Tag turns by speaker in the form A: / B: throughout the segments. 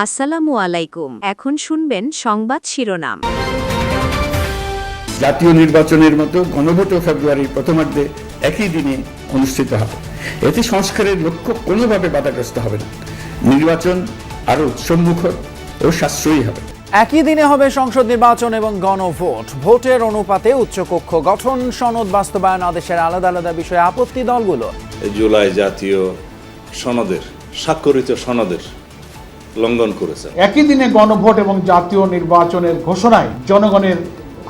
A: আসসালামু আলাইকুম। এখন শুনবেন সংবাদ শিরোনাম।
B: জাতীয় নির্বাচনের মতো গণভোটও ফেব্রুয়ারির প্রথমার্ধে একই দিনে অনুষ্ঠিত হবে। এতে সংস্কারের লক্ষ্য কোনোভাবে বাধাগ্রস্ত হবে না। নির্বাচন আরও উৎসবমুখর ও সাশ্রয়ী হবে।
C: একই দিনে হবে সংসদ নির্বাচন এবং গণভোট। ভোটের অনুপাতে উচ্চকক্ষ গঠন সনদ বাস্তবায়ন আদেশের আলাদা আলাদা বিষয়ে আপত্তি দলগুলো।
D: জুলাই জাতীয় সনদের স্বাক্ষরিত সনদের লঙ্ঘন করেছে
E: একই দিনে গণভোট এবং জাতীয় নির্বাচনের ঘোষণায় জনগণের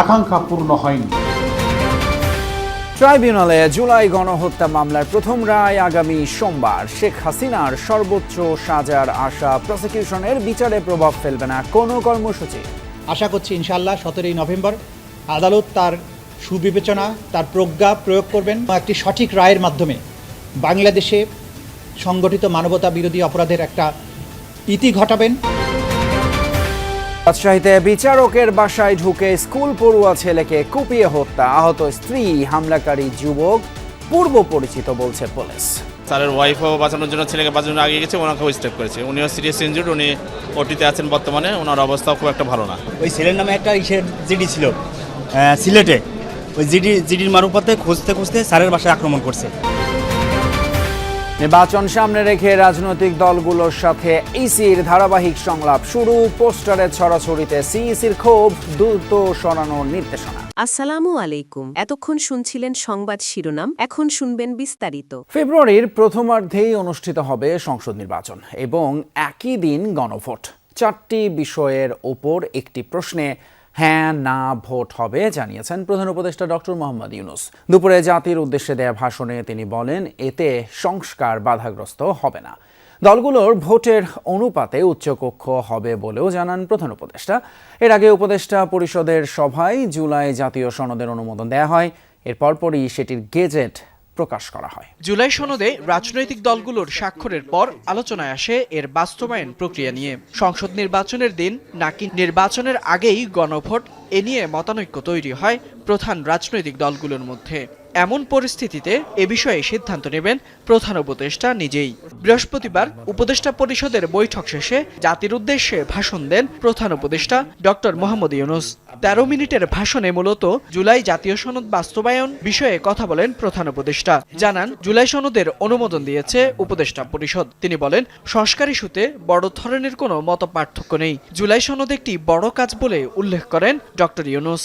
E: আকাঙ্ক্ষা পূর্ণ হয়নি।
C: ট্রাইব্যুনালে জুলাই গণহত্যা মামলার প্রথম রায় আগামী সোমবার। শেখ হাসিনার সর্বোচ্চ সাজার আশা প্রসিকিউশনের বিচারে প্রভাব ফেলবে না কোনো কর্মসূচি।
F: আশা করছি ইনশাল্লাহ সতেরোই নভেম্বর আদালত তার সুবিবেচনা তার প্রজ্ঞা প্রয়োগ করবেন একটি সঠিক রায়ের মাধ্যমে বাংলাদেশে সংগঠিত মানবতা বিরোধী অপরাধের একটা ইতি ঘটাবেন।
C: রাজশাহীতে বিচারকের বাসায় ঢুকে স্কুল পড়ুয়া ছেলেকে কুপিয়ে হত্যা। আহত স্ত্রী হামলাকারী যুবক পূর্ব পরিচিত বলছে পুলিশ।
G: স্যারের ওয়াইফও বাঁচানোর জন্য ছেলেকে বাঁচানোর আগে গেছে ওনাকেও স্টেপ করেছে। উনিও সিরিয়াস ইনজুর্ড উনি ওটিতে আছেন বর্তমানে ওনার অবস্থাও খুব একটা ভালো না।
H: ওই ছেলের নামে একটা ইসের জিডি ছিল সিলেটে। ওই জিডি জিডির মারুপাতে খুঁজতে খুঁজতে স্যারের বাসায় আক্রমণ করছে।
C: নির্বাচন সামনে রেখে রাজনৈতিক দলগুলোর সাথে ইসির ধারাবাহিক সংলাপ শুরু। পোস্টারের ছড়াছড়িতে সিইসির ক্ষোভ দ্রুত সরানোর নির্দেশনা।
A: আসসালামু আলাইকুম। এতক্ষণ শুনছিলেন সংবাদ শিরোনাম এখন শুনবেন বিস্তারিত।
C: ফেব্রুয়ারির প্রথমার্ধেই অনুষ্ঠিত হবে সংসদ নির্বাচন এবং একই দিন গণভোট। চারটি বিষয়ের ওপর একটি প্রশ্নে হ্যাঁ না, ভোট হবে, জানিয়েছেন প্রধান উপদেষ্টা ডক্টর মোহাম্মদ ইউনুস। দুপুরে জাতির উদ্দেশ্যে দেয়া ভাষণে তিনি বলেন, এতে সংস্কার বাধাগ্রস্ত হবে না। দলগুলোর ভোটের অনুপাতে উচ্চকক্ষ হবে বলেও জানান প্রধান উপদেষ্টা। এর আগে উপদেষ্টা পরিষদের সভায় জুলাই জাতীয় সনদের অনুমোদন দেয়া হয়। এর পরপরই সেটির গেজেট প্রকাশ করা হয়।
I: জুলাই সনদে রাজনৈতিক দলগুলোর স্বাক্ষরের পর আলোচনায় আসে এর বাস্তবায়ন প্রক্রিয়া নিয়ে। সংসদ নির্বাচনের দিন নাকি নির্বাচনের আগেই গণভোট এ নিয়ে মতানৈক্য তৈরি হয় প্রধান রাজনৈতিক দলগুলোর মধ্যে। এমন পরিস্থিতিতে এ বিষয়ে সিদ্ধান্ত নেবেন প্রধান উপদেষ্টা নিজেই। বৃহস্পতিবার উপদেষ্টা পরিষদের বৈঠক শেষে জাতির উদ্দেশ্যে ভাষণ দেন প্রধান উপদেষ্টা ডক্টর মোহাম্মদ ইউনুস। তেরো মিনিটের ভাষণে মূলত জুলাই জাতীয় সনদ বাস্তবায়ন বিষয়ে কথা বলেন প্রধান উপদেষ্টা। জানান, জুলাই সনদের অনুমোদন দিয়েছে উপদেষ্টা পরিষদ। তিনি বলেন, সংস্কার ইস্যুতে বড় ধরনের কোনো মত পার্থক্য নেই। জুলাই সনদ একটি বড় কাজ বলে উল্লেখ করেন ডক্টর ইউনুস।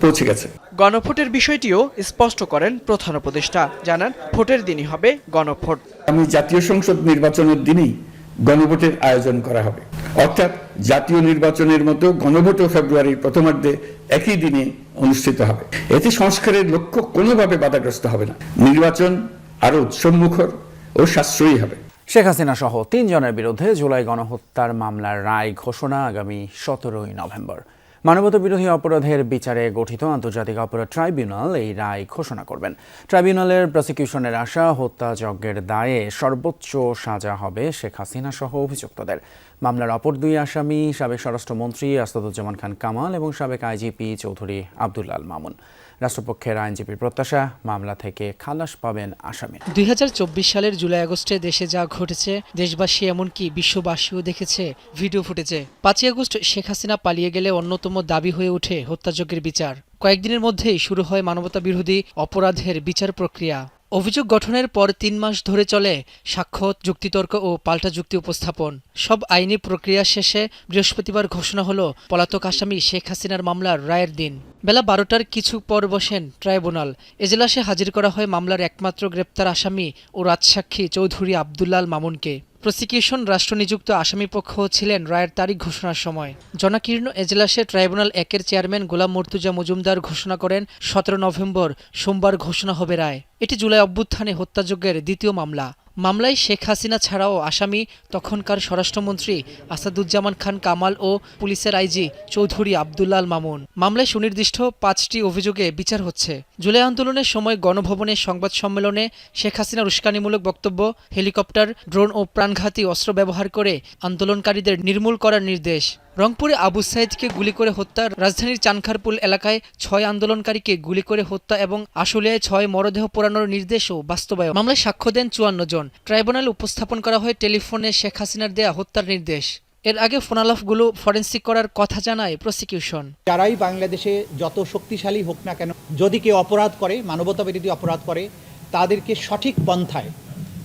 B: পৌঁছে গেছে।
I: গণভোটের বিষয়টিও স্পষ্ট করেন প্রধান উপদেষ্টা। জানান ভোটের দিনই হবে গণভোট।
B: আমি জাতীয় সংসদ নির্বাচনের দিনই গণভোটের আয়োজন করা হবে। অর্থাৎ জাতীয় নির্বাচনের মতো গণভোটও ফেব্রুয়ারির প্রথমার্ধে একই দিনে অনুষ্ঠিত হবে। এতে সংস্কারের লক্ষ্য কোনোভাবে বাধাগ্রস্ত হবে না। নির্বাচন আরও উৎসবমুখর ও সাশ্রয়ী হবে।
C: শেখ হাসিনা সহ তিনজনের বিরুদ্ধে জুলাই গণহত্যার মামলার রায় ঘোষণা আগামী সতেরোই নভেম্বর। মানবতা বিরোধী অপরাধের বিচারে গঠিত আন্তর্জাতিক অপরাধ ট্রাইব্যুনাল এই রায় ঘোষণা করবেন। ট্রাইব্যুনালের প্রসিকিউশনের আশা, হত্যাযজ্ঞের দায়ে সর্বোচ্চ সাজা হবে শেখ হাসিনা সহ অভিযুক্তদের। মামলার অপর দুই আসামি সাবেক স্বরাষ্ট্রমন্ত্রী আসাদুজ্জামান খান কামাল এবং সাবেক আইজিপি চৌধুরী আবদুল্লাল মামুন। রাষ্ট্রপক্ষের আইনজীবীর প্রত্যাশা, মামলা থেকে খালাস পাবেন আসামি
J: দুই হাজার চব্বিশ সালের জুলাই আগস্টে দেশে যা ঘটেছে, দেশবাসী এমনকি বিশ্ববাসীও দেখেছে ভিডিও ফুটেছে পাঁচই আগস্ট শেখ হাসিনা পালিয়ে গেলে অন্যতম দাবি হয়ে ওঠে হত্যাযজ্ঞের বিচার। কয়েকদিনের মধ্যেই শুরু হয় মানবতা বিরোধী অপরাধের বিচার প্রক্রিয়া। অভিযোগ গঠনের পর তিন মাস ধরে চলে সাক্ষ্য যুক্তিতর্ক ও পাল্টা যুক্তি উপস্থাপন। সব আইনি প্রক্রিয়া শেষে বৃহস্পতিবার ঘোষণা হল পলাতক আসামি শেখ হাসিনার মামলার রায়ের দিন। বেলা বারোটার কিছু পর বসেন ট্রাইব্যুনাল। এজলাসে হাজির করা হয় মামলার একমাত্র গ্রেপ্তার আসামি ও রাজসাক্ষী চৌধুরী আবদুল্লাল মামুনকে। প্রসিকিউশন রাষ্ট্রনিযুক্ত আসামিপক্ষ ছিলেন রায়ের তারিখ ঘোষণার সময়। জনাকীর্ণ এজলাসে ট্রাইব্যুনাল একের চেয়ারম্যান গোলাম মর্তুজা মজুমদার ঘোষণা করেন, সতেরো নভেম্বর, সোমবার ঘোষণা হবে রায়। এটি জুলাই অভ্যুত্থানে হত্যাযজ্ঞের দ্বিতীয় মামলা। মামলায় শেখ হাসিনা ছাড়াও আসামি তখনকার স্বরাষ্ট্রমন্ত্রী আসাদুজ্জামান খান কামাল ও পুলিশের আইজি চৌধুরী আবদুল্লাল মামুন। মামলায় সুনির্দিষ্ট পাঁচটি অভিযোগে বিচার হচ্ছে। জুলাই আন্দোলনের সময় গণভবনে সংবাদ সম্মেলনে শেখ হাসিনার উস্কানিমূলক বক্তব্য, হেলিকপ্টার, ড্রোন ও প্রাণঘাতী অস্ত্র ব্যবহার করে আন্দোলনকারীদের নির্মূল করার নির্দেশ। রংপুরে আবু সাইদকে গুলি করে হত্যা, রাজধানীর চানখারপুল এলাকায় ছয় আন্দোলনকারীকে গুলি করে হত্যা এবং আশুলিয়ায় ছয় মরদেহ পোড়ানোর নির্দেশও বাস্তবায়ন। মামলায় সাক্ষ্য দেন চুয়ান্ন জন। ট্রাইব্যুনাল উপস্থাপন করা হয় টেলিফোনে শেখ হাসিনার দেয়া হত্যার নির্দেশ। এর আগে ফোনালাফগুলো ফরেন্সিক করার কথা জানায় প্রসিকিউশন।
F: যারাই বাংলাদেশে যত শক্তিশালী হোক না কেন, যদি কেউ অপরাধ করে মানবতা বিরোধী অপরাধ করে, তাদেরকে সঠিক পন্থায়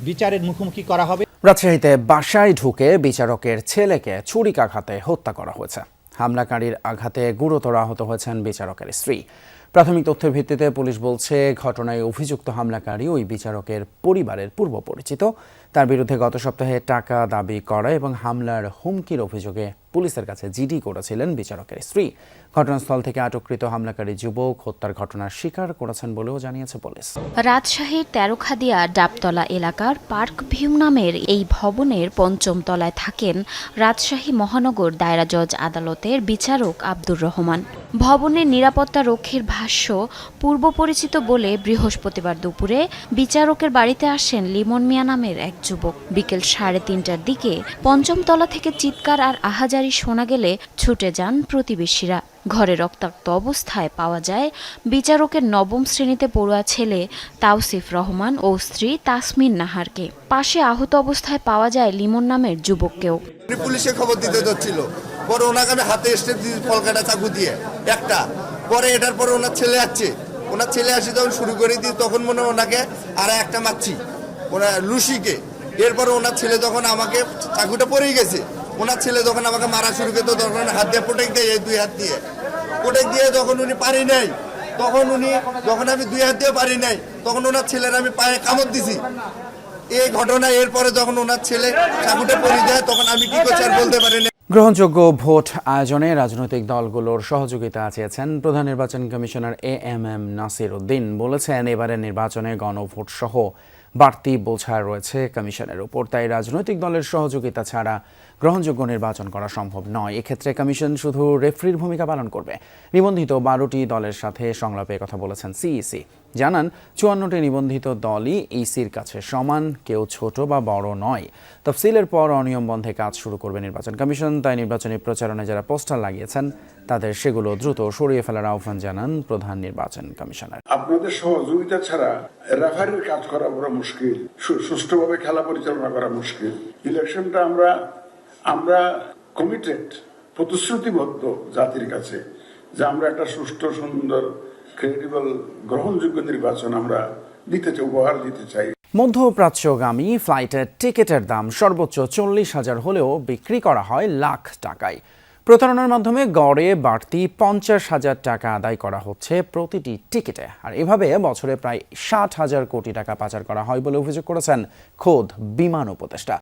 F: বিচারের মুখোমুখি করা হবে।
C: রাজশাহীতে বাসায় ঢুকে বিচারকের ছেলেকে ছুরিকাঘাতে হত্যা করা হয়েছে। হামলাকারীর আঘাতে গুরুতর আহত হয়েছেন বিচারকের স্ত্রী। প্রাথমিক তথ্যের ভিত্তিতে পুলিশ বলছে, ঘটনায় অভিযুক্ত হামলাকারী ওই বিচারকের পরিবারের পূর্ব পরিচিত। তার বিরুদ্ধে গত সপ্তাহে টাকা দাবি করা এবং হামলার হুমকির অভিযোগে পুলিশের কাছে জিডি করেছিলেন বিচারকের স্ত্রী। ঘটনাস্থল থেকে আটককৃত হামলাকারী যুবক হত্যার ঘটনার স্বীকার করেছেন বলেও জানিয়েছে পুলিশ।
K: রাজশাহীর তেরোখাদিয়া ডাবতলা এলাকার পার্ক ভিউ নামের এই ভবনের পঞ্চম তলায় থাকেন রাজশাহী মহানগর দায়রা জজ আদালতের বিচারক আব্দুর রহমান। ভবনের নিরাপত্তা রক্ষীর ভাষ্য, পূর্ব পরিচিত বলে বৃহস্পতিবার দুপুরে বিচারকের বাড়িতে আসেন লিমন মিয়া নামের এক যুবক। বিকেল সাড়ে তিনটার দিকে পঞ্চম তলা থেকে চিৎকার আর আহাজারি শোনা গেলে ছুটে যান প্রতিবেশীরা। ঘরে রক্তাক্ত অবস্থায় পাওয়া যায় বিচারকের নবম শ্রেণীতে পড়ুয়া ছেলে তাওসিফ রহমান ও স্ত্রী তাসমিন নাহারকে। পাশে আহত অবস্থায় পাওয়া যায় লিমন নামের যুবককেও।
L: পুলিশে খবর দিতে যাচ্ছিল। পরে ওনাকে আমি হাতে দিয়ে কলকাতা চাকু দিয়ে, একটা। পরে এটার পরে ওনার ছেলে আসছে। ওনার ছেলে আসি যখন শুরু করে দিই, তখন মনে হয় ওনাকে আর একটা মারছি। ওনার লুসিকে। এরপরে ওনার ছেলে যখন আমাকে চাকুটা পড়েই গেছে ওনার ছেলে যখন আমাকে মারা শুরু করতো, তখন হাত দিয়ে প্রোটেক্ট দেয় এই দুই হাত দিয়ে। প্রোটেক্ট দিয়ে যখন উনি পারি নাই, তখন উনি, যখন আমি দুই হাত দিয়ে পারি নাই, তখন ওনার ছেলের আমি পায়ে কামড় দিছি। এই ঘটনা এরপরে যখন ওনার ছেলে চাকুটা পড়ে যায়, তখন আমি কি করছি আর বলতে পারি না।
C: গ্রহণযোগ্য ভোট আয়োজনে রাজনৈতিক দলগুলোর সহযোগিতা চেয়েছেন প্রধান নির্বাচন commissioner A M M Nasir Uddin. বলেছেন, এবারের নির্বাচনে গণভোট সহ বাড়তি বোঝা রয়েছে কমিশনের উপর। তাই রাজনৈতিক দলের সহযোগিতা ছাড়া গ্রহণযোগ্য নির্বাচন করা সম্ভব নয়। এক্ষেত্রে কমিশন শুধু রেফারির ভূমিকা পালন করবে। নিবন্ধিত বারোটি দলের সাথে সংলাপে কথা বলেছেন সিইসি। জানান, চুয়ান্নটি নিবন্ধিত দলই ইসির কাছে সমান, কেউ ছোট বা বড় নয়। তফসিলের পর অনিয়ম বন্ধে কাজ শুরু করবে নির্বাচন কমিশন। তাই নির্বাচনী প্রচারণায় যারা পোস্টার লাগিয়েছেন, তাদের সেগুলো দ্রুত সরিয়ে ফেলার আহ্বান জানান প্রধান নির্বাচন কমিশনার।
M: আপনাদের সহযোগিতা ছাড়া রেফারির কাজ করা বড় মুশকিল সুষ্ঠুভাবে খেলা পরিচালনা করা মুশকিল। ইলেকশনটা আমরা আমরা কমিটেড প্রতিশ্রুতিবদ্ধ জাতির কাছে যে আমরা একটা সুষ্ঠু, সুন্দর ক্রেডিবল গ্রহণযোগ্য নির্বাচন আমরা দিতে চাই, উপহার দিতে চাই।
C: মধ্যপ্রাচ্যগামী ফ্লাইটের টিকিটের দাম সর্বোচ্চ চল্লিশ হাজার হলেও বিক্রি করা হয় লাখ টাকায়। প্রতারণার মাধ্যমে গড়ে বাড়তি পঞ্চাশ হাজার টাকা আদায় করা হচ্ছে প্রতিটি টিকিটে। আর এভাবে বছরে প্রায় ষাট হাজার কোটি টাকা পাচার করা হয় বলে অভিযোগ করেছেন খোদ বিমান উপদেষ্টা।